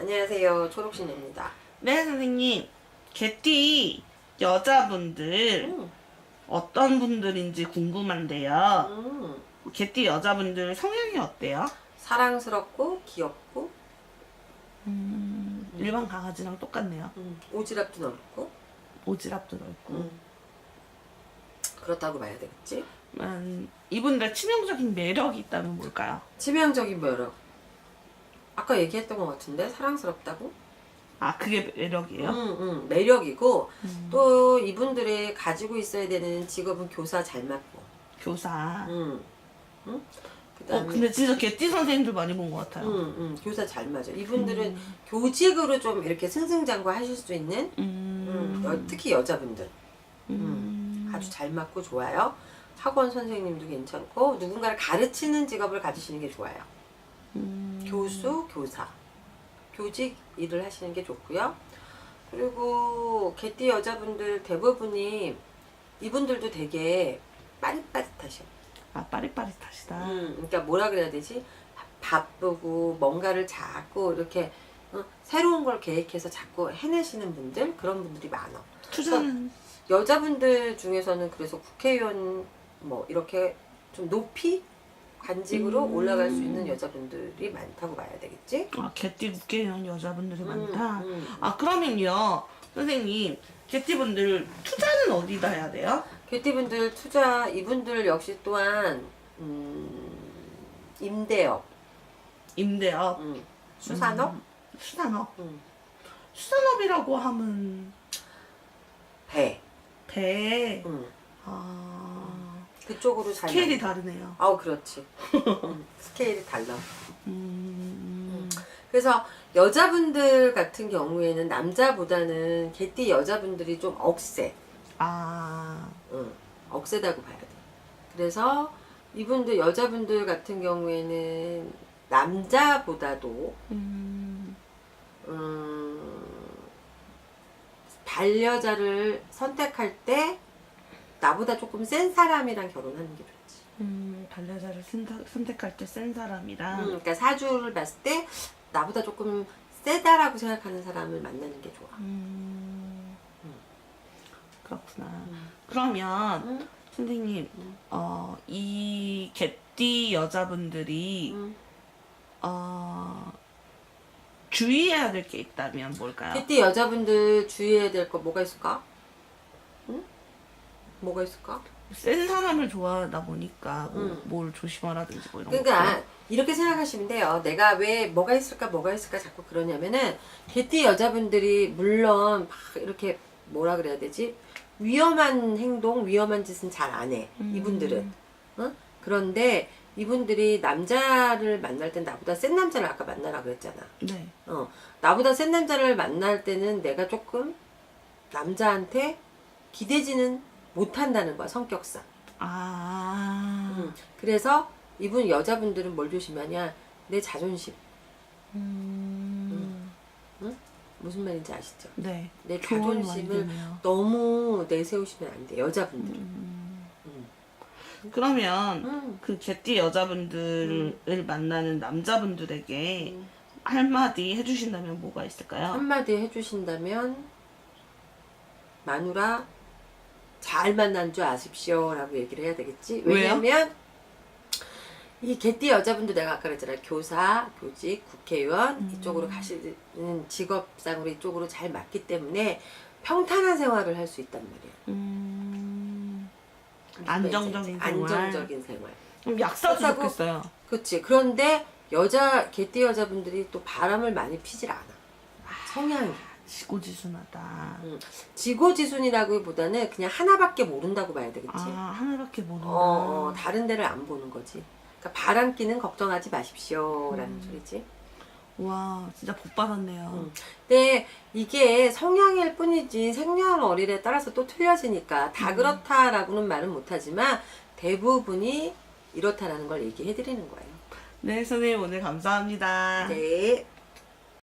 안녕하세요. 초록신입니다. 네, 선생님. 개띠 여자분들 음, 어떤 분들인지 궁금한데요. 음, 개띠 여자분들 성향이 어때요? 사랑스럽고 귀엽고 음, 일반 강아지랑 똑같네요. 음, 오지랖도 넓고 오지랖도 넓고. 음, 그렇다고 봐야 되겠지? 음, 이분들 치명적인 매력이 있다면 뭘까요? 치명적인 매력. 아까 얘기했던 것 같은데 사랑스럽다고? 아, 그게 매력이에요? 음, 음, 매력이고 음. 또 이분들이 가지고 있어야 되는 직업은 교사 잘 맞고. 교사. 음, 음? 어, 그다음에 근데 진짜 개띠 선생님들 많이 본 것 같아요. 음, 음, 교사 잘 맞아. 이분들은 교직으로 좀 이렇게 승승장구 하실 수 있는 음, 음, 여- 특히 여자분들 음, 아주 잘 맞고 좋아요. 학원 선생님도 괜찮고 누군가를 가르치는 직업을 가지시는 게 좋아요. 음, 교수, 교사, 교직 일을 하시는 게 좋고요. 그리고 개띠 여자분들 대부분이 이분들도 되게 빠릿빠릿하셔. 아, 빠릿빠릿하시다. 음, 그러니까 뭐라 그래야 되지? 바- 바쁘고 뭔가를 자꾸 이렇게 어, 새로운 걸 계획해서 자꾸 해내시는 분들 그런 분들이 많아. 투자는 여자분들 중에서는 그래서 국회의원 뭐 이렇게 좀 높이 관직으로 음. 올라갈 수 있는 여자분들이 많다고 봐야 되겠지? 아, 개띠 국회의원 여자분들이 많다. 음, 음. 아, 그러면요, 선생님, 개띠분들 투자는 어디다 해야 돼요? 개띠분들 투자 이분들 역시 또한 음, 임대업, 임대업, 음, 수산업, 음, 수산업. 음, 수산업이라고 하면 배, 배. 음, 아, 그쪽으로 잘 스케일이 나가. 다르네요. 아우 그렇지. 음, 스케일이 달라. 음, 그래서 여자분들 같은 경우에는 남자보다는 개띠 여자분들이 좀 억세. 아, 응, 억세다고 봐야 돼. 그래서 이분들 여자분들 같은 경우에는 남자보다도 음, 음, 반려자를 선택할 때 나보다 조금 센 사람이랑 결혼하는 게 좋지. 음, 반려자를 선택, 선택할 때 센 사람이랑 음, 그러니까 사주를 봤을 때 나보다 조금 세다라고 생각하는 사람을 만나는 게 좋아. 음, 그렇구나. 음. 그러면 음, 선생님, 음. 어, 이 개띠 여자분들이 음. 어, 주의해야 될 게 있다면 뭘까요? 개띠 여자분들 주의해야 될 거 뭐가 있을까? 응? 뭐가 있을까? 센 사람을 좋아하다 보니까 뭐, 음. 뭘 조심하라든지 뭐 이런 그러니까 이렇게 생각하시면 돼요. 내가 왜 뭐가 있을까 뭐가 있을까 자꾸 그러냐면은 개띠 여자분들이 물론 막 이렇게 뭐라 그래야 되지 위험한 행동, 위험한 짓은 잘 안 해. 음. 이분들은. 어? 그런데 이분들이 남자를 만날 땐 나보다 센 남자를 아까 만나라 그랬잖아. 네. 어, 나보다 센 남자를 만날 때는 내가 조금 남자한테 기대지는 못한다는 거야 성격상. 아, 음, 그래서 이분 여자분들은 뭘 조심하냐? 내 자존심. 음, 무슨 말인지 아시죠? 네. 내 자존심을. 너무 내세우시면 안 돼. 여자분들. 음. 음. 그러면 음. 그 개띠 여자분들을 만나는 남자분들에게 음. 한마디 해주신다면 뭐가 있을까요? 한마디 해주신다면 마누라 잘 만난 줄 아십시오 라고 얘기를 해야 되겠지. 왜냐면 이 개띠 여자분들 내가 아까 그랬잖아 교사, 교직, 국회의원 음. 이쪽으로 가시는 직업상으로 이쪽으로 잘 맞기 때문에 평탄한 생활을 할 수 있단 말이야. 음, 무슨 안정적인? 생활. 안정적인 생활. 그럼 약사도 그렇다고 좋겠어요. 그렇지. 그런데 여자 개띠 여자분들이 또 바람을 많이 피질 않아. 성향이. 지고지순하다. 음, 지고지순이라기보다는 그냥 하나밖에 모른다고 봐야 되겠지. 아, 하나밖에 모른다. 어, 어, 다른 데를 안 보는 거지. 그러니까 바람기는 걱정하지 마십시오라는 음. 소리지. 와, 진짜 복 받았네요. 음. 근데 이게 성향일 뿐이지 생년월일에 따라서 또 틀려지니까 다 음. 그렇다라고는 말은 못하지만 대부분이 이렇다라는 걸 얘기해 드리는 거예요. 네, 선생님 오늘 감사합니다. 네.